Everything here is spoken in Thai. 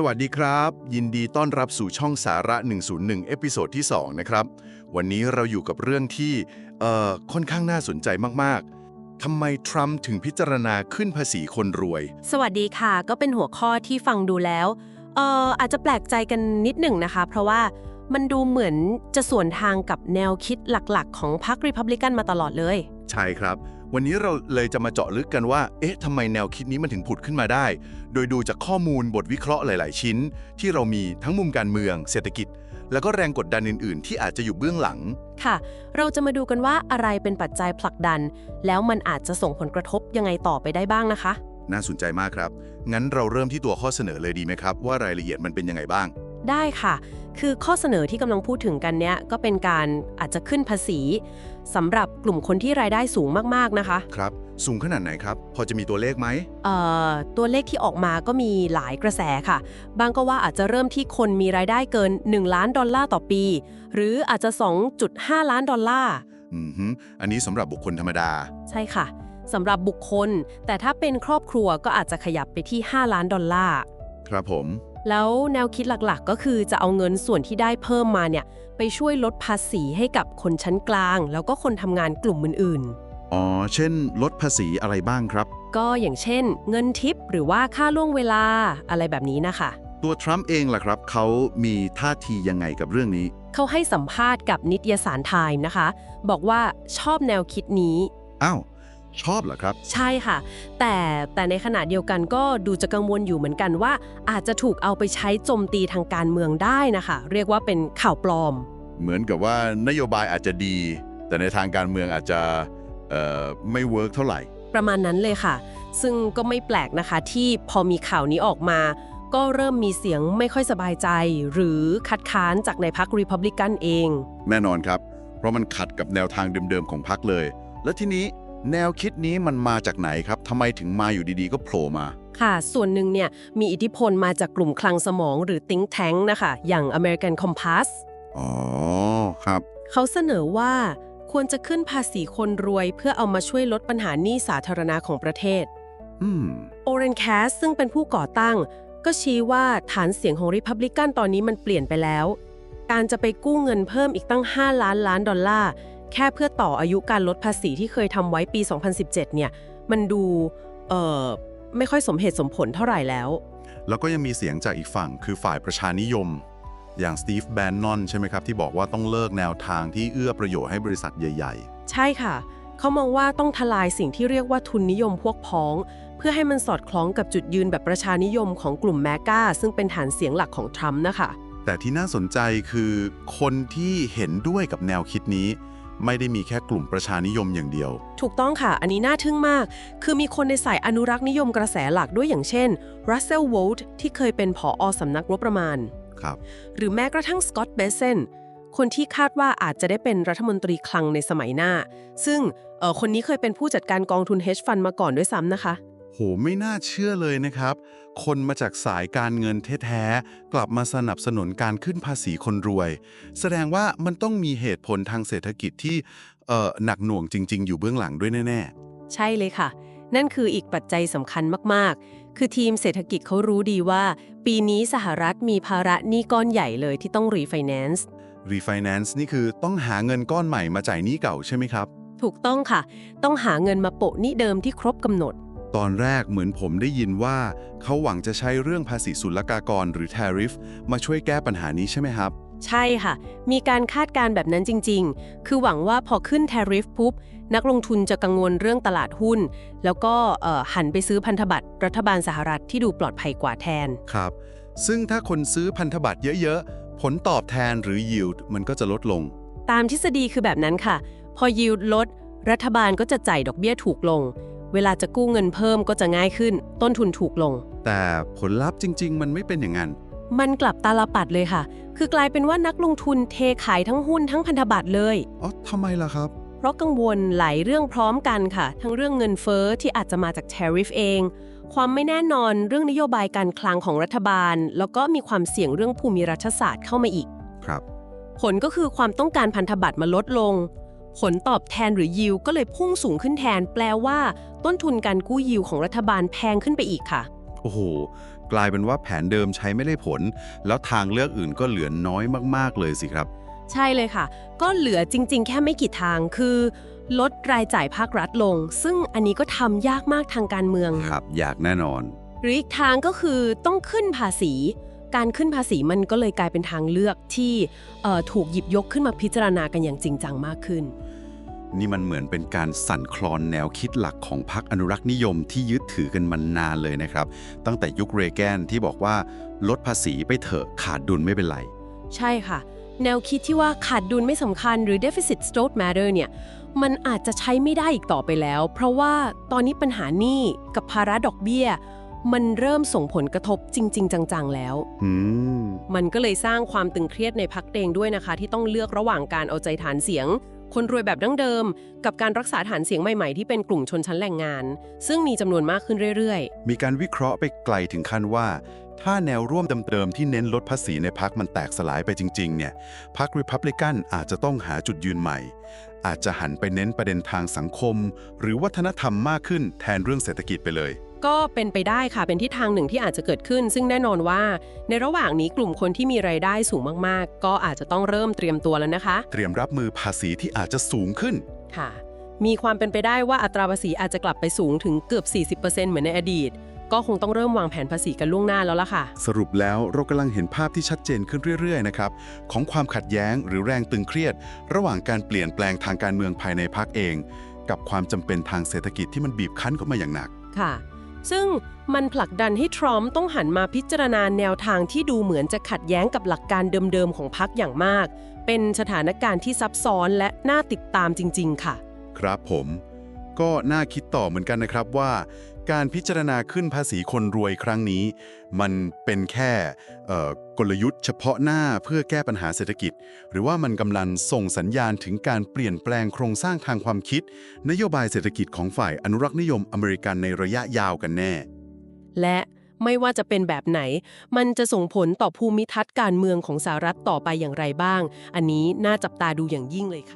สวัสดีครับ ยินดีต้อนรับสู่ช่องสาระ 101 เอพิโซดที่ 2 นะครับ วันนี้เราอยู่กับเรื่องที่เอ่อค่อนข้างน่าสนใจมากๆทำไมทรัมป์ถึงพิจารณาขึ้นภาษีคนรวย สวัสดีค่ะ ก็เป็นหัวข้อที่ฟังดูแล้วเอ่ออาจจะแปลกใจกันนิดหนึ่งนะคะ เพราะว่ามันดูเหมือนจะสวนทางกับแนวคิดหลักๆ ของพรรครีพับลิกันมาตลอดเลย ใช่ครับ วันนี้เราเลยจะมาเจาะลึกกันว่า เอ๊ะทำไมแนวคิดนี้มันถึงผุดขึ้นมาได้ โดยดูจากข้อมูลบทวิเคราะห์หลาย ๆ ชิ้น ที่เรามีทั้งมุมการเมือง เศรษฐกิจ แล้วก็แรงกดดันอื่น ๆ ที่อาจจะอยู่เบื้องหลัง ค่ะ เราจะมาดูกันว่าอะไรเป็นปัจจัยผลักดัน แล้วมันอาจจะส่งผลกระทบยังไงต่อไปได้บ้างนะคะ น่าสนใจมากครับ งั้นเราเริ่มที่ตัวข้อเสนอเลยดีไหมครับ ว่ารายละเอียดมันเป็นยังไงบ้าง ได้ค่ะ คือข้อเสนอที่กำลังพูดถึงกันเนี้ยก็เป็นการอาจจะขึ้นภาษีสำหรับกลุ่มคนที่รายได้สูงมากๆนะคะ ครับ สูงขนาดไหนครับ พอจะมีตัวเลขไหมเอ่อตัวเลขที่ออกมาก็มีหลายกระแสค่ะ บางก็ว่าอาจจะเริ่มที่คนมีรายได้เกิน 1 ล้านดอลลาร์ต่อปี หรืออาจจะ 2.5 ล้านดอลลาร์ อืมฮึอันนี้สำหรับบุคคลธรรมดา ใช่ค่ะสำหรับบุคคล แต่ถ้าเป็นครอบครัวก็อาจจะขยับไปที่ 5 ล้านดอลลาร์ ครับผม แล้วแนวคิดหลักๆ ก็คือจะเอาเงินส่วนที่ได้เพิ่มมาเนี่ยไปช่วยลดภาษีให้กับคนชั้นกลาง แล้วก็คนทำงานกลุ่มอื่นๆอ๋อ เช่น ลดภาษีอะไรบ้างครับก็อย่างเช่น เงินทิปหรือว่าค่าล่วงเวลาอะไรแบบนี้นะคะ ตัวทรัมป์เองล่ะครับเขามีท่าทียังไงกับเรื่องนี้ เขาให้สัมภาษณ์กับนิตยสารไทม์นะคะ บอกว่าชอบแนวคิดนี้ อ้าว ชอบเหรอครับ ใช่ค่ะ แต่แต่ในขณะเดียวกันก็ดูจะกังวลอยู่เหมือนกันว่า อาจจะถูกเอาไปใช้โจมตีทางการเมืองได้นะคะ เรียกว่าเป็นข่าวปลอม เหมือนกับว่านโยบายอาจจะดี แต่ในทางการเมืองอาจจะเอ่อไม่เวิร์กเท่าไหร่ ประมาณนั้นเลยค่ะ ซึ่งก็ไม่แปลกนะคะที่พอมีข่าวนี้ออกมา ก็เริ่มมีเสียงไม่ค่อยสบายใจ หรือคัดค้านจากในพรรครีพับลิกันเอง แน่นอนครับ เพราะมันขัดกับแนวทางเดิมๆของพรรคเลย แล้วทีนี้ แนวคิดนี้มันมาจากไหนครับทำไมถึงมาอยู่ดีๆ ก็โผล่มา ค่ะ ส่วนหนึ่งเนี่ยมีอิทธิพลมาจากกลุ่มคลังสมองหรือ think tank นะคะ อย่าง American Compass อ๋อ ครับ เขาเสนอว่าควรจะขึ้นภาษีคนรวยเพื่อเอามาช่วยลดปัญหาหนี้สาธารณะของประเทศ อืมโอเรนแคสซึ่งเป็นผู้ก่อตั้ง ก็ชี้ว่าฐานเสียงของริพับลิกันตอนนี้มันเปลี่ยนไปแล้ว การจะไปกู้เงินเพิ่มอีกตั้ง 5 ล้านล้านดอลลาร์ แค่เพื่อต่ออายุการลดภาษีที่เคยทำไว้ปี 2017 เนี่ย มันดูเอ่อไม่ค่อยสมเหตุสมผลเท่าไหร่แล้ว แล้วก็ยังมีเสียงจากอีกฝั่งคือฝ่ายประชานิยม อย่างสตีฟแบนนอนใช่ไหมครับ ที่บอกว่าต้องเลิกแนวทางที่เอื้อประโยชน์ให้บริษัทใหญ่ใช่ค่ะ เขามองว่าต้องทลายสิ่งที่เรียกว่าทุนนิยมพวกพ้อง เพื่อให้มันสอดคล้องกับจุดยืนแบบประชานิยมของกลุ่มแมกาซึ่งเป็นฐานเสียงหลักของทรัมป์นะคะๆแต่ที่น่าสนใจคือคนที่เห็นด้วยกับแนวคิดนี้ ไม่ได้มีแค่กลุ่มประชานิยมอย่างเดียว ถูกต้องค่ะ อันนี้น่าทึ่งมาก คือมีคนในสายอนุรักษ์นิยมกระแสหลักด้วยอย่างเช่นรัสเซลโวลต์ที่เคยเป็นผออสำนักงบประมาณ ครับ หรือแม้กระทั่งสกอตต์เบเซนคนที่คาดว่าอาจจะได้เป็นรัฐมนตรีคลังในสมัยหน้า ซึ่งเอ่อคนนี้เคยเป็นผู้จัดการกองทุน hedge fund มาก่อนด้วยซ้ำนะคะ โหไม่น่าเชื่อเลยนะครับ คนมาจากสายการเงินแท้ๆ กลับมาสนับสนุนการขึ้นภาษีคนรวย แสดงว่ามันต้องมีเหตุผลทางเศรษฐกิจที่เอ่อหนักหน่วงจริง ๆ อยู่เบื้องหลังด้วยแน่ใช่เลยค่ะ นั่นคืออีกปัจจัยสำคัญมากๆ คือทีมเศรษฐกิจเขารู้ดีว่า ปีนี้สหรัฐมีภาระหนี้ก้อนใหญ่เลยที่ต้องรีไฟแนนซ์ๆ refinance นี่คือต้องหาเงินก้อนใหม่มาจ่ายหนี้เก่าใช่ไหมครับ ถูกต้องค่ะ ต้องหาเงินมาโปะหนี้เดิมที่ครบกำหนด ตอนแรกเหมือนผมได้ยินว่า เขาหวังจะใช้เรื่องภาษีศุลกากรหรือ tariff มาช่วยแก้ปัญหานี้ใช่ไหมครับ ใช่ค่ะ มีการคาดการณ์แบบนั้นจริง ๆ คือหวังว่าพอขึ้น tariff ปุ๊บ นักลงทุนจะกังวลเรื่องตลาดหุ้น แล้วก็เอ่อหันไปซื้อพันธบัตรรัฐบาลสหรัฐที่ดูปลอดภัยกว่าแทน ครับ ซึ่งถ้าคนซื้อพันธบัตรเยอะๆ ผลตอบแทนหรือ yield มันก็จะลดลง ตามทฤษฎีคือแบบนั้นค่ะ พอยิวลด รัฐบาลก็จะจ่ายดอกเบี้ยถูกลง เวลาจะกู้เงินเพิ่มก็จะง่ายขึ้น ต้นทุนถูกลง แต่ผลลัพธ์จริง ๆ มันไม่เป็นอย่างนั้น มันกลับตาลปัดเลยค่ะ คือกลายเป็นว่านักลงทุนเทขายทั้งหุ้นทั้งพันธบัตรเลย อ๋อทำไมล่ะครับ เพราะกังวลหลายเรื่องพร้อมกันค่ะ ทั้งเรื่องเงินเฟ้อที่อาจจะมาจาก tariff เอง ความไม่แน่นอนเรื่องนโยบายการคลังของรัฐบาล แล้วก็มีความเสี่ยงเรื่องภูมิรัฐศาสตร์เข้ามาอีก ครับ ผลก็คือความต้องการพันธบัตรมาลดลง ผลตอบแทนหรือยิวก็เลยพุ่งสูงขึ้นแทน แปลว่า ต้นทุนการกู้ยิวของรัฐบาลแพงขึ้นไปอีกค่ะ โอ้โห กลายเป็นว่าแผนเดิมใช้ไม่ได้ผล แล้วทางเลือกอื่นก็เหลือน้อยมากๆเลยสิครับ ใช่เลยค่ะ ก็เหลือจริง ๆ แค่ไม่กี่ทางคือ ลดรายจ่ายภาครัฐลง ซึ่งอันนี้ก็ทำยากมากทางการเมือง ครับ อยากแน่นอน หรืออีกทางก็คือต้องขึ้นภาษี การขึ้นภาษีมันก็เลยกลายเป็นทางเลือกที่เอ่อถูกหยิบยกขึ้นมาพิจารณากันอย่างจริงจังมากขึ้น นี่มันเหมือนเป็นการสั่นคลอนแนวคิดหลักของพรรคอนุรักษ์นิยมที่ยึดถือกันมานานเลยนะครับ ตั้งแต่ยุคเรแกนที่บอกว่าลดภาษีไปเถอะขาดดุลไม่เป็นไร ใช่ค่ะ แนวคิดที่ว่าขาดดุลไม่สำคัญหรือ deficit don't matter เนี่ยมันอาจจะใช้ไม่ได้อีกต่อไปแล้ว เพราะว่าตอนนี้ปัญหาหนี้กับภาระดอกเบี้ย มันเริ่มส่งผลกระทบจริง ๆ จัง ๆ แล้ว อืม มันก็เลยสร้างความตึงเครียดในพักเองด้วยนะคะ ที่ต้องเลือกระหว่างการเอาใจฐานเสียง คนรวยแบบดั้งเดิม กับการรักษาฐานเสียงใหม่ ๆ ที่เป็นกลุ่มชนชั้นแรงงาน ซึ่งมีจำนวนมากขึ้นเรื่อยมีการวิเคราะห์ไปไกลถึงขั้นว่า ถ้าแนวร่วมเดิมๆที่เน้นลดภาษีในพักมันแตกสลายไปจริง ๆ เนี่ยพักริพับลิกันอาจจะต้องหาจุดยืนใหม่ อาจจะหันไปเน้นประเด็นทางสังคม หรือวัฒนธรรมมากขึ้นแทนเรื่องเศรษฐกิจไปเลยๆ ก็เป็นไปได้ค่ะเป็นทิศทางหนึ่งที่อาจจะเกิดขึ้น ซึ่งแน่นอนว่า ในระหว่างนี้กลุ่มคนที่มีรายได้สูงมากๆ ก็อาจจะต้องเริ่มเตรียมตัวแล้วนะคะ เตรียมรับมือภาษีที่อาจจะสูงขึ้นค่ะ มีความเป็นไปได้ว่าอัตราภาษีอาจจะกลับไปสูงถึงเกือบ 40%เหมือนในอดีต ก็คงต้องเริ่มวางแผนภาษีกันล่วงหน้าแล้วล่ะค่ะ สรุปแล้วเรากำลังเห็นภาพที่ชัดเจนขึ้นเรื่อยๆนะครับของความขัดแย้งหรือแรงตึงเครียด ระหว่างการเปลี่ยนแปลงทางการเมืองภายในพรรคเอง กับความจำเป็นทางเศรษฐกิจที่มันบีบคั้นเข้ามาอย่างหนักค่ะ ซึ่งมันผลักดันให้ทรัมป์ต้องหันมาพิจารณาแนวทางที่ดูเหมือนจะขัดแย้งกับหลักการเดิมๆของพรรคอย่างมาก เป็นสถานการณ์ที่ซับซ้อนและน่าติดตามจริง ๆ ค่ะ ครับผม ก็น่าคิดต่อเหมือนกันนะครับว่า การพิจารณาขึ้นภาษีคนรวยครั้งนี้ มันเป็นแค่กลยุทธ์เฉพาะหน้าเพื่อแก้ปัญหาเศรษฐกิจ หรือว่ามันกำลังส่งสัญญาณถึงการเปลี่ยนแปลงโครงสร้างทางความคิด นโยบายเศรษฐกิจของฝ่ายอนุรักษ์นิยมอเมริกันในระยะยาวกันแน่ และไม่ว่าจะเป็นแบบไหน มันจะส่งผลต่อภูมิทัศน์การเมืองของสหรัฐต่อไปอย่างไรบ้าง อันนี้น่าจับตาดูอย่างยิ่งเลยค่ะ